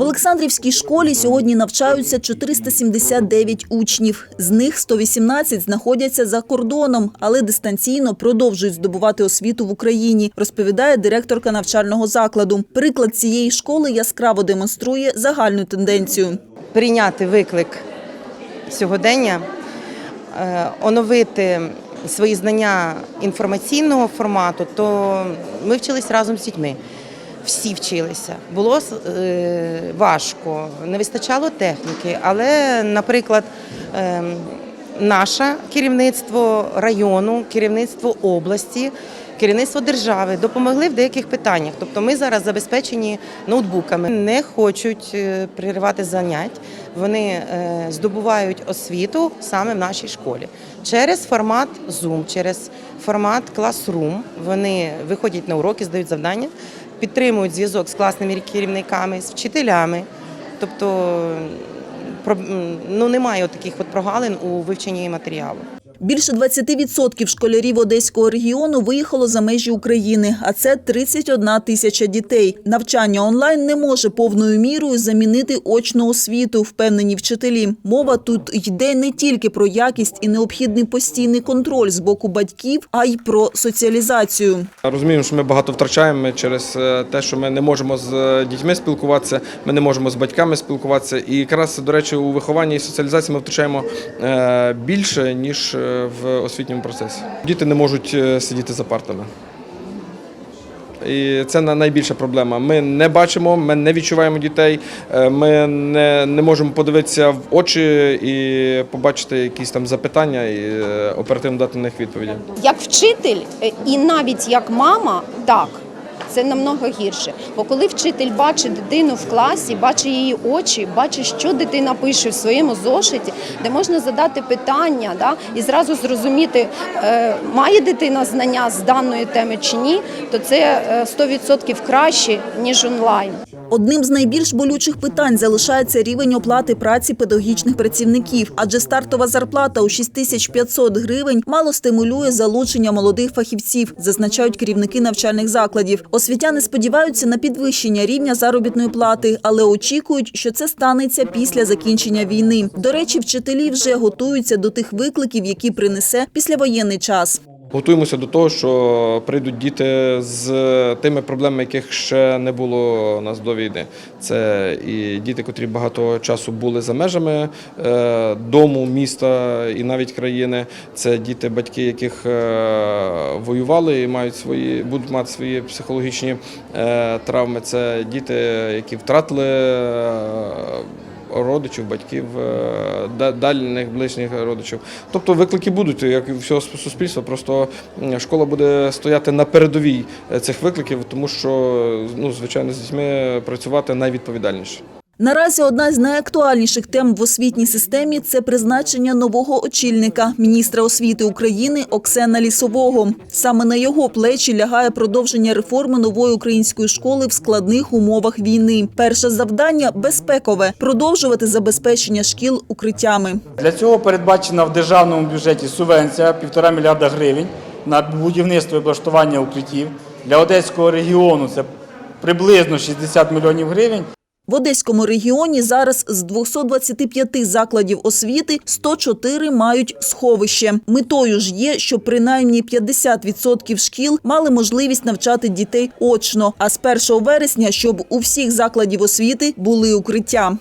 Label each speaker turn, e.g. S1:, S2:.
S1: В Олександрівській школі сьогодні навчаються 479 учнів. З них 118 знаходяться за кордоном, але дистанційно продовжують здобувати освіту в Україні, розповідає директорка навчального закладу. Приклад цієї школи яскраво демонструє загальну тенденцію.
S2: прийняти виклик сьогодення, е, оновити свої знання інформаційного формату, то ми вчились разом з дітьми. Всі вчилися. Було е, важко, не вистачало техніки, але, наприклад, ем, наше керівництво району, керівництво області, керівництво держави допомогли в деяких питаннях. Тобто ми зараз забезпечені ноутбуками, не хочуть е, переривати занять. Вони е, здобувають освіту саме в нашій школі через формат Zoom, через формат Classroom. Вони виходять на уроки, здають завдання, підтримують зв'язок з класними керівниками, з вчителями. Тобто ну, немає таких от прогалин у вивченні матеріалу.
S1: Більше 20% школярів Одеського регіону виїхало за межі України, а це 31 тисяча дітей. Навчання онлайн не може повною мірою замінити очну освіту, впевнені вчителі. Мова тут йде не тільки про якість і необхідний постійний контроль з боку батьків, а й про соціалізацію.
S3: Розуміємо, що ми багато втрачаємо через е, те, що ми не можемо з е, дітьми спілкуватися, ми не можемо з батьками спілкуватися. І якраз, до речі, у вихованні і соціалізації ми втрачаємо е, більше, ніж в освітньому процесі. Діти не можуть е, сидіти за партами. І це найбільша проблема. Ми не бачимо, ми не відчуваємо дітей, е, ми не, не можемо подивитися в очі і побачити якісь там запитання і е, оперативно дати на них відповіді.
S4: Як вчитель і навіть як мама, так. Це намного гірше. Бо коли вчитель бачить дитину в класі, бачить її очі, бачить, що дитина пише в своєму зошиті, де можна задати питання да, і зразу зрозуміти, е, має дитина знання з даної теми чи ні, то це е, 100% краще, ніж онлайн.
S1: Одним з найбільш болючих питань залишається рівень оплати праці педагогічних працівників, адже стартова зарплата у 6500 гривень мало стимулює залучення молодих фахівців, зазначають керівники навчальних закладів. Освітяни сподіваються на підвищення рівня заробітної плати, але очікують, що це станеться після закінчення війни. До речі, вчителі вже готуються до тих викликів, які принесе післявоєнний час.
S3: Готуємося до того, що прийдуть діти з тими проблемами, яких ще не було нас до війни. Це і діти, котрі багато часу були за межами е, дому, міста і навіть країни. Це діти, батьки, яких е, воювали і мають свої, будуть мати свої психологічні е, травми. Це діти, які втратили. Е, Родичів, батьків, дальних ближніх родичів. Тобто виклики будуть, як і всього суспільства. Просто школа буде стояти на передовій е, цих викликів, тому що, ну, звичайно, з дітьми працювати найвідповідальніше.
S1: Наразі одна з найактуальніших тем в освітній системі це призначення нового очільника міністра освіти України Оксена Лісового. Саме на його плечі лягає продовження реформи нової української школи в складних умовах війни. Перше завдання безпекове продовжувати забезпечення шкіл укриттями.
S5: Для цього передбачена в державному бюджеті субвенція 1,5 мільярда гривень на будівництво і облаштування укриттів. Для Одеського регіону це приблизно 60 мільйонів гривень.
S1: В Одеському регіоні зараз з 225 закладів освіти 104 мають сховище. Метою ж є, що принаймні 50% шкіл мали можливість навчати дітей очно, а з 1 вересня, щоб у всіх закладів освіти були укриття.